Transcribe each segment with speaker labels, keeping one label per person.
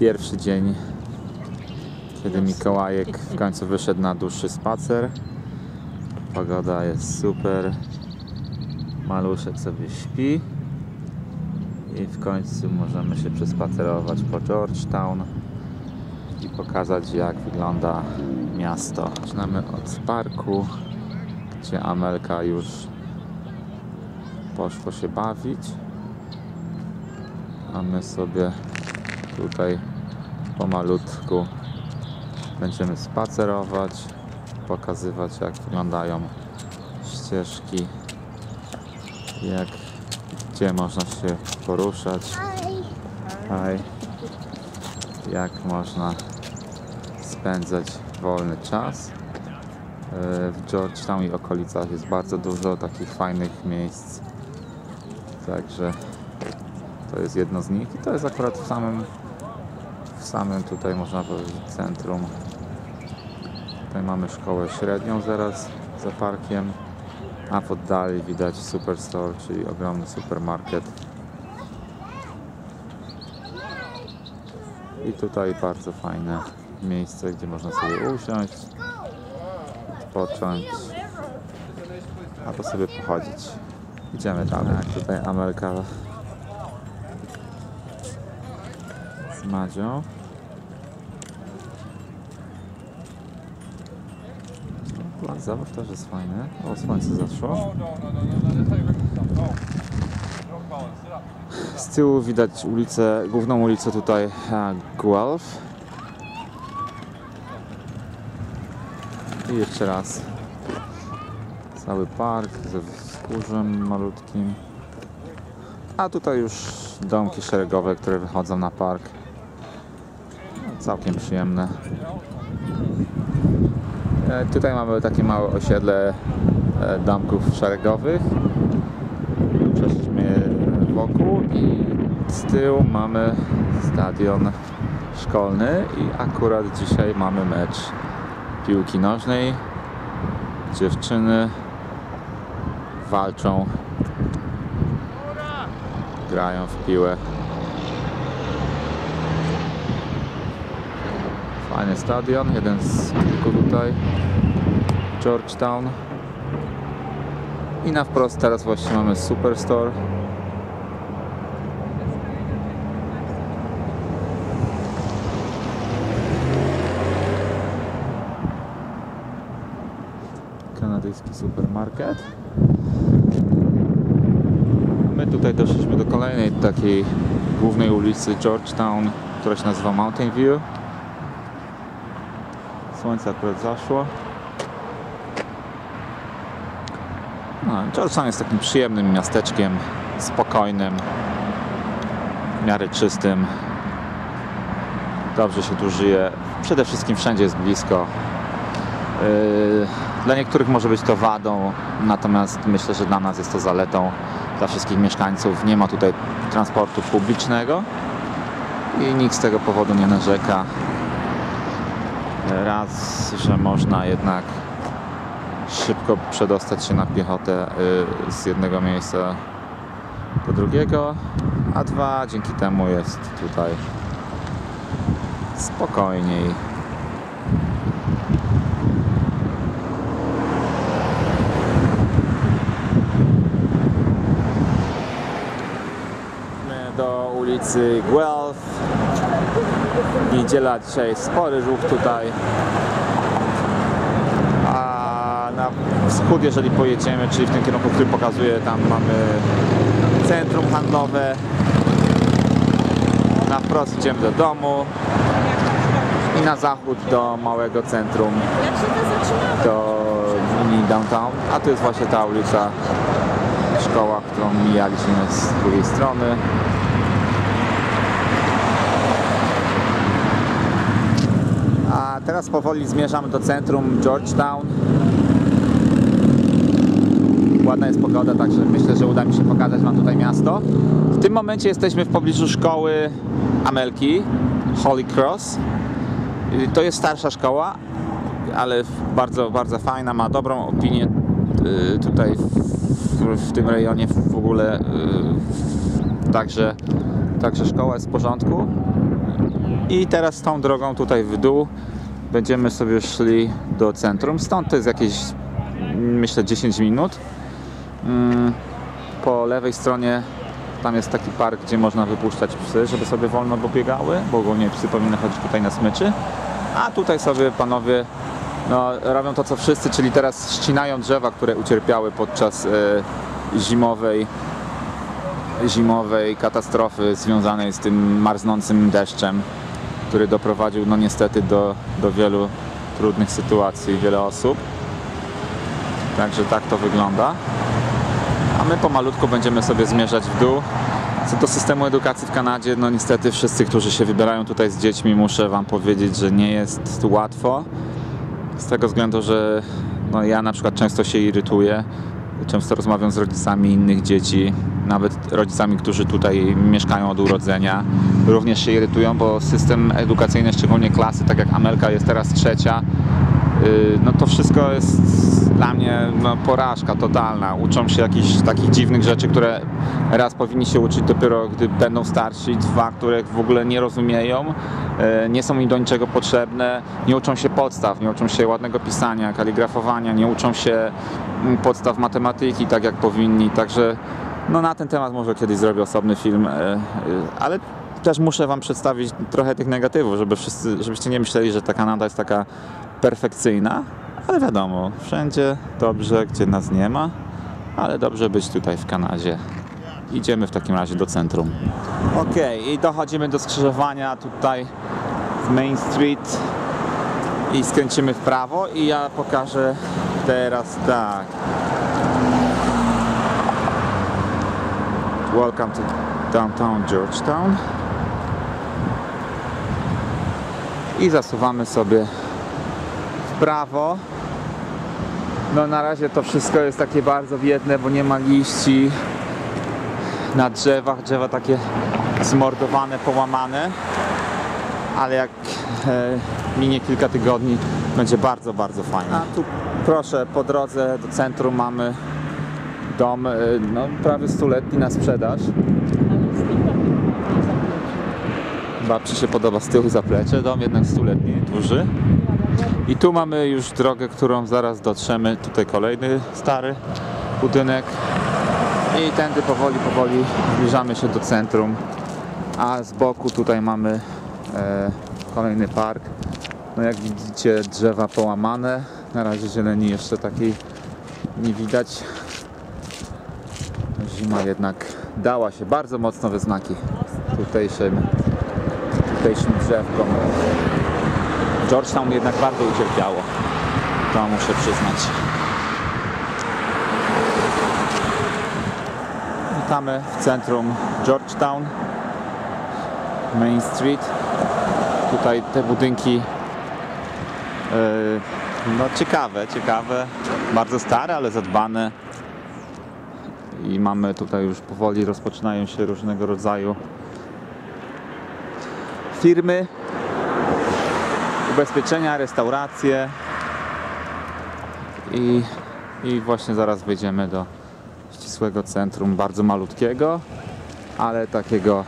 Speaker 1: Pierwszy dzień, kiedy Mikołajek w końcu wyszedł na dłuższy spacer. Pogoda jest super. Maluszek sobie śpi. I w końcu możemy się przespacerować po Georgetown i pokazać jak wygląda miasto. Zaczynamy od parku, gdzie Amelka już poszło się bawić. A my sobie tutaj pomalutku będziemy spacerować, pokazywać jak wyglądają ścieżki, jak, gdzie można się poruszać, Hi. jak można spędzać wolny czas. E, W Georgetown i okolicach jest bardzo dużo takich fajnych miejsc, także to jest jedno z nich i to jest akurat w samym samym tutaj można powiedzieć centrum. Tutaj mamy szkołę średnią zaraz za parkiem, a w oddali widać Superstore, czyli ogromny supermarket. I tutaj bardzo fajne miejsce, gdzie można sobie usiąść, odpocząć, albo sobie pochodzić. Idziemy dalej. Tutaj Amelka z Madzią. Zabaw też jest fajny. O, słońce zaszło. Z tyłu widać ulicę, główną ulicę tutaj e, Guelph. I jeszcze raz cały park ze wzgórzem malutkim. A tutaj już domki szeregowe, które wychodzą na park. No, całkiem przyjemne. E, Tutaj mamy takie małe osiedle e, domków szeregowych. Przeszliśmy wokół i z tyłu mamy stadion szkolny i akurat dzisiaj mamy mecz piłki nożnej. Dziewczyny walczą, grają w piłę. Fajny stadion, jeden z kilku tutaj. Georgetown. I na wprost teraz właśnie mamy Superstore. Kanadyjski supermarket. My tutaj doszliśmy do kolejnej takiej głównej ulicy Georgetown, która się nazywa Mountain View. Słońce akurat zaszło. No, Georgetown jest takim przyjemnym miasteczkiem, spokojnym, w miarę czystym. Dobrze się tu żyje. Przede wszystkim wszędzie jest blisko. Yy, Dla niektórych może być to wadą, natomiast myślę, że dla nas jest to zaletą. Dla wszystkich mieszkańców nie ma tutaj transportu publicznego i nikt z tego powodu nie narzeka. Raz, że można jednak szybko przedostać się na piechotę y, z jednego miejsca do drugiego, a dwa, dzięki temu jest tutaj spokojniej. do ulicy Guelph. Niedziela dzisiaj spory ruch tutaj. A na wschód, jeżeli pojedziemy, czyli w tym kierunku, który pokazuje, tam mamy centrum handlowe. Na wprost idziemy do domu i na zachód do małego centrum, do mini downtown. A tu jest właśnie ta ulica, szkoła, którą mijaliśmy z drugiej strony. Teraz powoli zmierzamy do centrum Georgetown. Ładna jest pogoda, także myślę, że uda mi się pokazać Wam tutaj miasto. W tym momencie jesteśmy w pobliżu szkoły Amelki, Holy Cross. To jest starsza szkoła, ale bardzo, bardzo fajna, ma dobrą opinię y, tutaj w, w tym rejonie w ogóle. y, Także, także szkoła jest w porządku. I teraz tą drogą tutaj w dół będziemy sobie szli do centrum. Stąd to jest jakieś, myślę, 10 minut. Mm, Po lewej stronie tam jest taki park, gdzie można wypuszczać psy, żeby sobie wolno pobiegały, bo ogólnie psy powinny chodzić tutaj na smyczy. A tutaj sobie panowie no, robią to, co wszyscy, czyli teraz ścinają drzewa, które ucierpiały podczas e, zimowej zimowej katastrofy związanej z tym marznącym deszczem, który doprowadził no niestety do, do wielu trudnych sytuacji wiele osób. Także tak to wygląda. A my pomalutku będziemy sobie zmierzać w dół. Co do systemu edukacji w Kanadzie, no niestety wszyscy, którzy się wybierają tutaj z dziećmi, muszę Wam powiedzieć, że nie jest łatwo. Z tego względu, że no ja na przykład często się irytuję, często rozmawiam z rodzicami innych dzieci, nawet rodzicami, którzy tutaj mieszkają od urodzenia. Również się irytują, bo system edukacyjny, szczególnie klasy, tak jak Amelka jest teraz trzecia, yy, no to wszystko jest dla mnie no, porażka totalna. Uczą się jakichś takich dziwnych rzeczy, które raz powinni się uczyć dopiero gdy będą starsi, dwa, których w ogóle nie rozumieją, e, nie są im do niczego potrzebne, nie uczą się podstaw, nie uczą się ładnego pisania, kaligrafowania, nie uczą się mm, podstaw matematyki tak jak powinni, także no na ten temat może kiedyś zrobię osobny film, e, e, ale też muszę Wam przedstawić trochę tych negatywów, żeby wszyscy, żebyście nie myśleli, że ta Kanada jest taka perfekcyjna, ale wiadomo, wszędzie dobrze, gdzie nas nie ma, ale dobrze być tutaj w Kanadzie. Idziemy w takim razie do centrum. Ok, i dochodzimy do skrzyżowania tutaj w Main Street i skręcimy w prawo i ja pokażę teraz tak. Welcome to downtown Georgetown. I zasuwamy sobie prawo. No na razie to wszystko jest takie bardzo biedne, bo nie ma liści na drzewach, drzewa takie zmordowane, połamane. Ale jak e, minie kilka tygodni, będzie bardzo, bardzo fajnie. A tu proszę, po drodze do centrum mamy dom e, no, prawie stuletni na sprzedaż. Babci się podoba z tyłu zaplecze, dom jednak stuletni, duży. I tu mamy już drogę, którą zaraz dotrzemy. Tutaj kolejny stary budynek. I tędy powoli, powoli zbliżamy się do centrum. A z boku tutaj mamy e, kolejny park. No jak widzicie drzewa połamane. Na razie zieleni jeszcze takiej nie widać. Zima jednak dała się bardzo mocno we znaki tutejszym, tutejszym drzewkom. Georgetown jednak bardzo ucierpiało. To muszę przyznać. Witamy w centrum Georgetown, Main Street. Tutaj te budynki yy, no ciekawe, ciekawe, bardzo stare, ale zadbane. I mamy tutaj już powoli rozpoczynają się różnego rodzaju firmy, ubezpieczenia, restauracje i, i właśnie zaraz wejdziemy do ścisłego centrum, bardzo malutkiego, ale takiego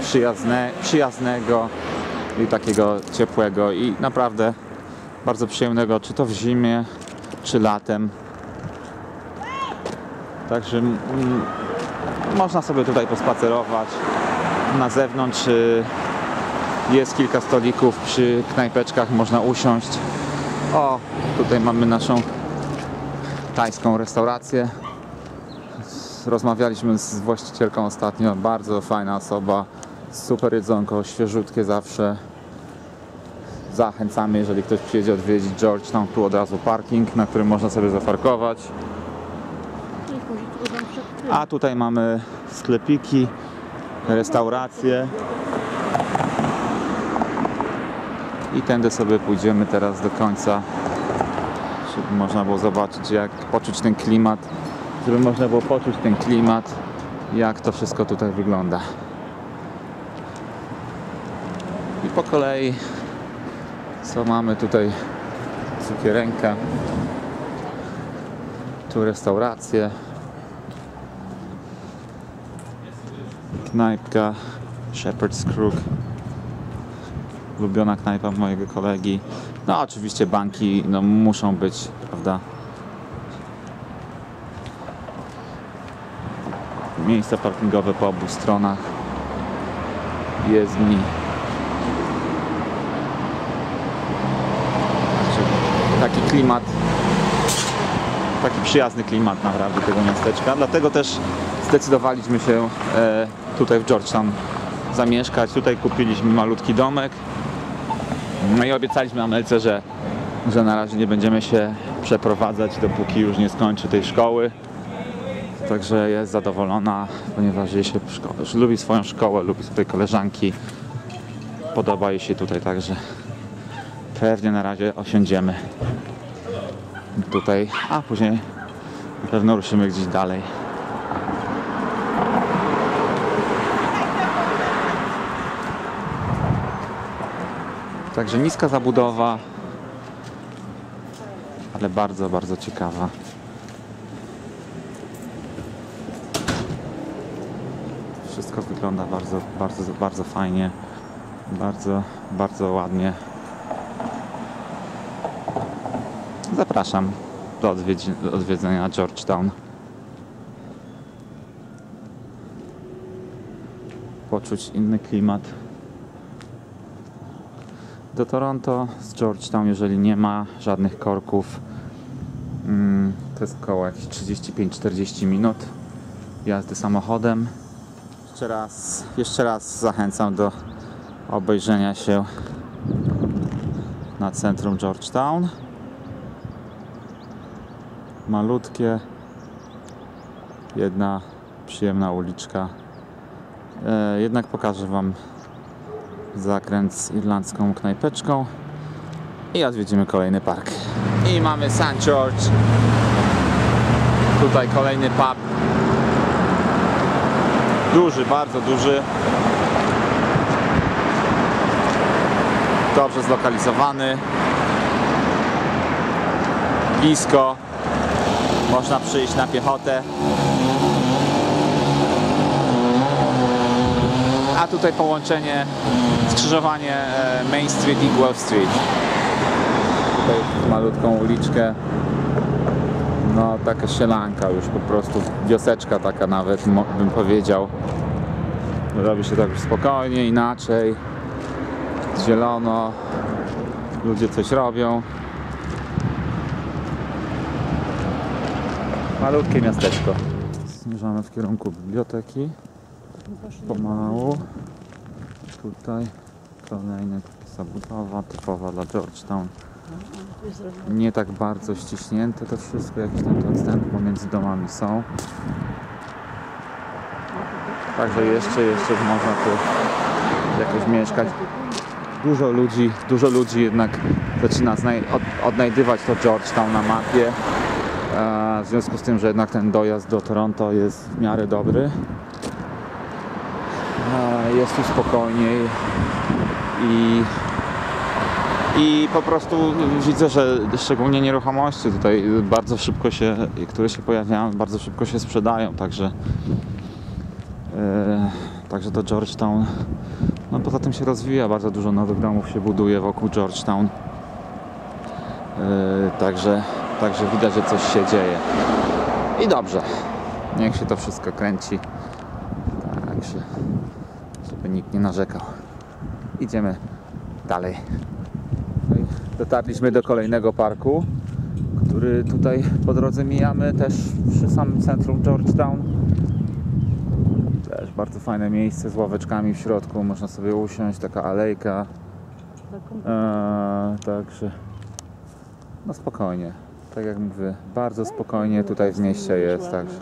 Speaker 1: przyjazne, przyjaznego i takiego ciepłego i naprawdę bardzo przyjemnego, czy to w zimie, czy latem. Także mm, można sobie tutaj pospacerować. Na zewnątrz y, jest kilka stolików przy knajpeczkach, można usiąść. O, tutaj mamy naszą tajską restaurację. Rozmawialiśmy z właścicielką ostatnio, bardzo fajna osoba, super jedzonko, świeżutkie zawsze. Zachęcamy, jeżeli ktoś przyjedzie odwiedzić Georgetown, tu od razu parking, na którym można sobie zaparkować. A tutaj mamy sklepiki, restauracje. I tędy sobie pójdziemy teraz do końca, żeby można było zobaczyć, jak poczuć ten klimat, żeby można było poczuć ten klimat, jak to wszystko tutaj wygląda. I po kolei, co mamy tutaj? Cukierenka, tu restauracje, knajpka, Shepherd's Crook. Ulubiona knajpa mojego kolegi. No oczywiście banki no, muszą być, prawda? Miejsca parkingowe po obu stronach. Jezdni. Taki klimat, taki przyjazny klimat naprawdę tego miasteczka. Dlatego też zdecydowaliśmy się e, tutaj w Georgetown zamieszkać. Tutaj kupiliśmy malutki domek. No i obiecaliśmy Amelce, że, że na razie nie będziemy się przeprowadzać, dopóki już nie skończy tej szkoły. Także jest zadowolona, ponieważ jej się lubi swoją szkołę, lubi swoje koleżanki. Podoba jej się tutaj, także pewnie na razie osiądziemy tutaj, a później na pewno ruszymy gdzieś dalej. Także niska zabudowa, ale bardzo, bardzo ciekawa. Wszystko wygląda bardzo, bardzo, bardzo fajnie, bardzo, bardzo ładnie. Zapraszam do, odwiedzenia Georgetown. Poczuć inny klimat. Do Toronto z Georgetown, jeżeli nie ma żadnych korków, mm, to jest około jakieś 35-40 minut jazdy samochodem. Jeszcze raz, jeszcze raz zachęcam do obejrzenia się na centrum Georgetown. Malutkie, jedna przyjemna uliczka. E, jednak pokażę Wam zakręt z irlandzką knajpeczką i odwiedzimy kolejny park. I mamy St. George. Tutaj kolejny pub. Duży, bardzo duży. Dobrze zlokalizowany. Blisko. Można przyjść na piechotę. A tutaj połączenie, skrzyżowanie e, Main Street i Guelph Street. Tutaj malutką uliczkę. No taka sielanka już po prostu, wioseczka taka nawet bym powiedział. Robi się tak już spokojnie, inaczej. Zielono. Ludzie coś robią. Malutkie miasteczko. Zmierzamy w kierunku biblioteki. Pomału. Tutaj kolejna zabudowa typowa dla Georgetown. Nie tak bardzo ściśnięte to wszystko, jakieś tam te odstępy pomiędzy domami są. Także jeszcze, jeszcze można tu jakoś mieszkać. Dużo ludzi, dużo ludzi jednak zaczyna od, odnajdywać to Georgetown na mapie. E, w związku z tym, że jednak ten dojazd do Toronto jest w miarę dobry. Jest tu spokojniej i, i po prostu widzę, że szczególnie nieruchomości tutaj bardzo szybko się, które się pojawiają, bardzo szybko się sprzedają, także e, także to Georgetown no poza tym się rozwija, bardzo dużo nowych domów się buduje wokół Georgetown. E, także, także widać, że coś się dzieje. I dobrze. Niech się to wszystko kręci. Żeby nikt nie narzekał. Idziemy dalej. No Dotarliśmy do kolejnego parku, który tutaj po drodze mijamy, też przy samym centrum Georgetown. Też bardzo fajne miejsce z ławeczkami w środku, można sobie usiąść, taka alejka. Eee, także no spokojnie, tak jak mówię, bardzo spokojnie tutaj w mieście jest. Także.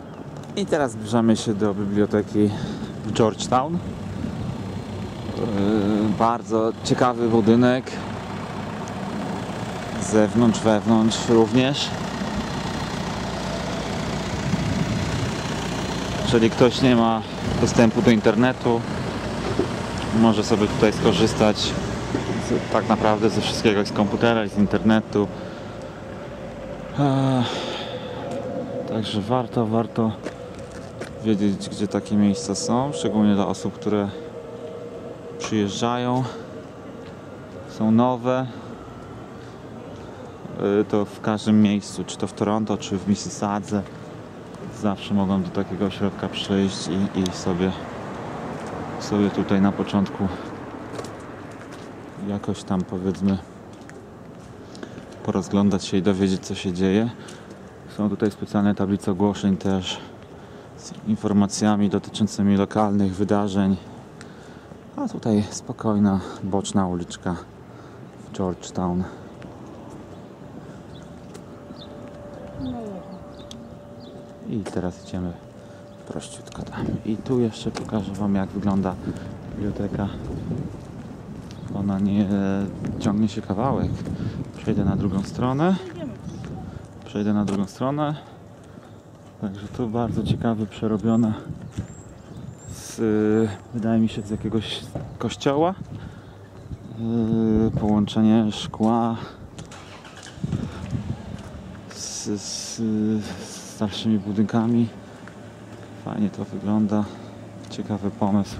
Speaker 1: I teraz zbliżamy się do biblioteki w Georgetown. Eee, bardzo ciekawy budynek. Z zewnątrz, wewnątrz również. Jeżeli ktoś nie ma dostępu do internetu, może sobie tutaj skorzystać z, tak naprawdę ze wszystkiego z komputera i z internetu. Także warto, warto wiedzieć, gdzie takie miejsca są, szczególnie dla osób, które przyjeżdżają. są nowe. Y, To w każdym miejscu, czy to w Toronto, czy w Mississadze. Zawsze mogą do takiego ośrodka przyjść i, i sobie, sobie tutaj na początku jakoś tam powiedzmy porozglądać się i dowiedzieć co się dzieje. Są tutaj specjalne tablice ogłoszeń też z informacjami dotyczącymi lokalnych wydarzeń. A tutaj spokojna, boczna uliczka w Georgetown. I teraz idziemy prościutko tam. I tu jeszcze pokażę Wam jak wygląda biblioteka. Ona nie ciągnie się kawałek. Przejdę na drugą stronę. Przejdę na drugą stronę. Także tu bardzo ciekawy, przerobiona y, wydaje mi się, z jakiegoś kościoła. Y, Połączenie szkła z, z, starszymi budynkami. Fajnie to wygląda. Ciekawy pomysł.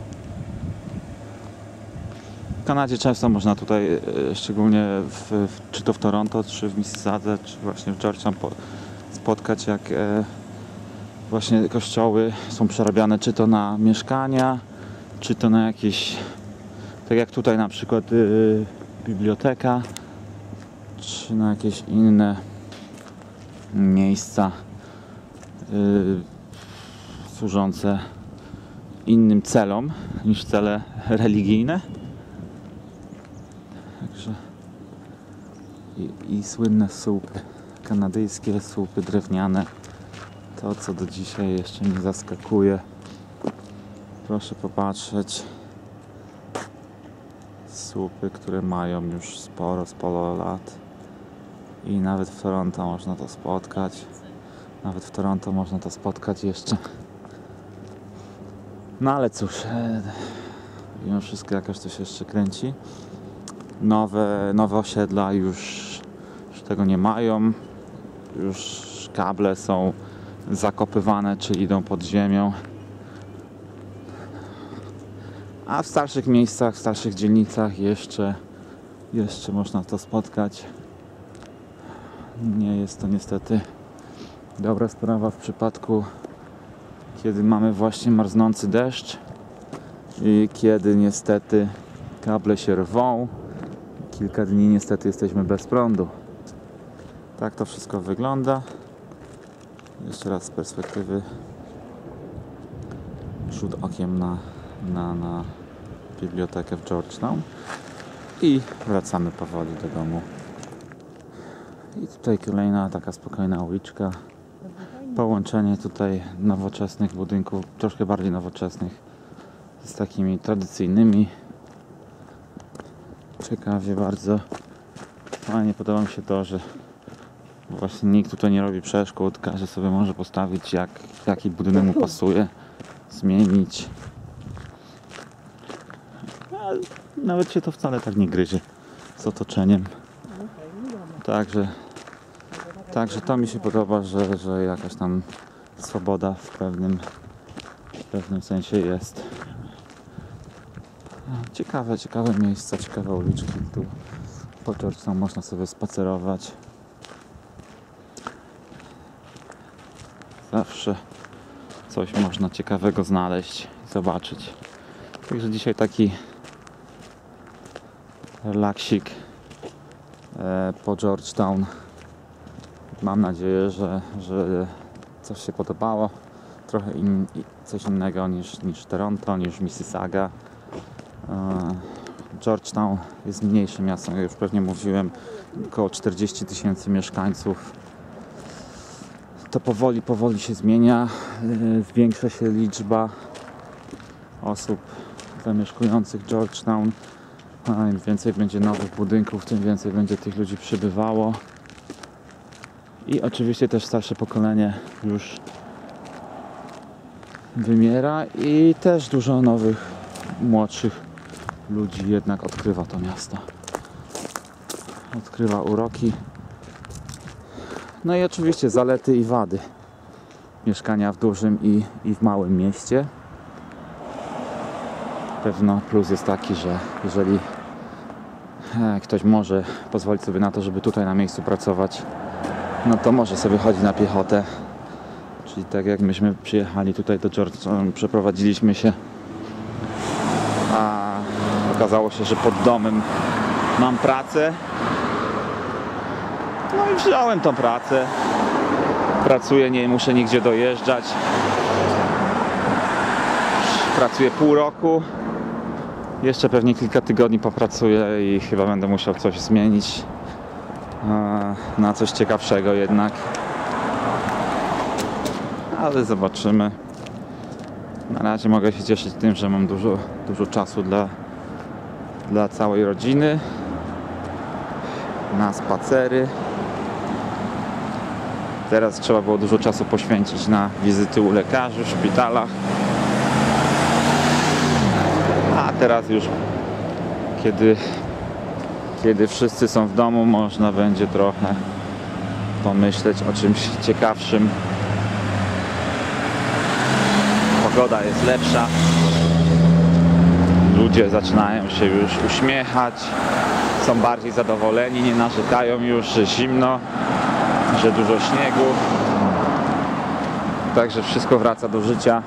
Speaker 1: W Kanadzie często można tutaj, e, szczególnie w, czy to w Toronto, czy w Mississadze, czy właśnie w Georgetown po, spotkać jak e, właśnie kościoły są przerabiane czy to na mieszkania, czy to na jakieś, tak jak tutaj na przykład e, biblioteka, czy na jakieś inne miejsca e, służące innym celom niż cele religijne. Także i, i słynne słupy, kanadyjskie słupy drewniane. To, co do dzisiaj jeszcze mnie zaskakuje. Proszę popatrzeć. Słupy, które mają już sporo, sporo lat. I nawet w Toronto można to spotkać. Nawet w Toronto można to spotkać jeszcze. No ale cóż, e, mimo wszystko jakoś to się jeszcze kręci nowe, nowe osiedla już, już tego nie mają. Już kable są zakopywane, czy idą pod ziemią. A w starszych miejscach, w starszych dzielnicach jeszcze, jeszcze można to spotkać. Nie jest to niestety dobra sprawa w przypadku, kiedy mamy właśnie marznący deszcz i kiedy niestety kable się rwą kilka dni niestety jesteśmy bez prądu. Tak to wszystko wygląda. Jeszcze raz z perspektywy rzut okiem na, na, na bibliotekę w Georgetown i wracamy powoli do domu. I tutaj kolejna taka spokojna uliczka. Połączenie tutaj nowoczesnych budynków, troszkę bardziej nowoczesnych z takimi tradycyjnymi ciekawie bardzo. Fajnie podoba mi się to, że właśnie nikt tutaj nie robi przeszkód. Każdy sobie może postawić jak, jaki budynek mu pasuje, zmienić. A nawet się to wcale tak nie gryzie z otoczeniem. Także, także to mi się podoba, że, że jakaś tam swoboda w pewnym, w pewnym sensie jest. Ciekawe, ciekawe miejsca, ciekawe uliczki. Tu po Georgetown można sobie spacerować. Zawsze coś można ciekawego znaleźć i zobaczyć. Także dzisiaj taki relaksik e, po Georgetown. Mam nadzieję, że, że coś się podobało. Trochę in, coś innego niż, niż Toronto, niż Mississauga. E, Georgetown jest mniejszym miastem, jak już pewnie mówiłem, około 40 tysięcy mieszkańców. To powoli, powoli się zmienia. E, Zwiększa się liczba osób zamieszkujących Georgetown. Im więcej będzie nowych budynków, tym więcej będzie tych ludzi przybywało. I oczywiście też starsze pokolenie już wymiera i też dużo nowych, młodszych ludzi jednak odkrywa to miasto. Odkrywa uroki. No i oczywiście zalety i wady mieszkania w dużym i, i w małym mieście. Pewno plus jest taki, że jeżeli e, ktoś może pozwolić sobie na to, żeby tutaj na miejscu pracować, no to może sobie chodzi na piechotę. Czyli tak jak myśmy przyjechali tutaj do Georgetown, przeprowadziliśmy się, a okazało się, że pod domem mam pracę. No i wziąłem tą pracę. Pracuję, nie muszę nigdzie dojeżdżać. Pracuję pół roku. Jeszcze pewnie kilka tygodni popracuję i chyba będę musiał coś zmienić na coś ciekawszego jednak. Ale zobaczymy. Na razie mogę się cieszyć tym, że mam dużo, dużo czasu dla, dla całej rodziny na spacery. Teraz trzeba było dużo czasu poświęcić na wizyty u lekarzy, w szpitalach. A teraz już, kiedy, kiedy wszyscy są w domu, można będzie trochę pomyśleć o czymś ciekawszym. Pogoda jest lepsza. Ludzie zaczynają się już uśmiechać, są bardziej zadowoleni, nie narzekają już, że zimno, że dużo śniegu. Także wszystko wraca do życia.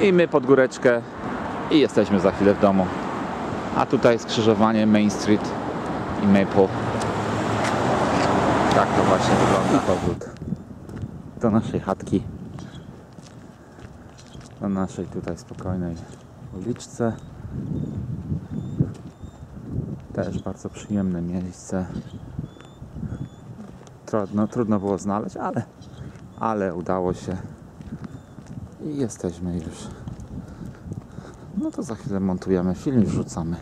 Speaker 1: I my pod góreczkę i jesteśmy za chwilę w domu. A tutaj skrzyżowanie Main Street i Maple. Tak to właśnie wygląda powrót do naszej chatki. Do naszej tutaj spokojnej uliczce. Też bardzo przyjemne miejsce. Trudno, trudno było znaleźć, ale, ale udało się. I jesteśmy już. No to za chwilę montujemy film i wrzucamy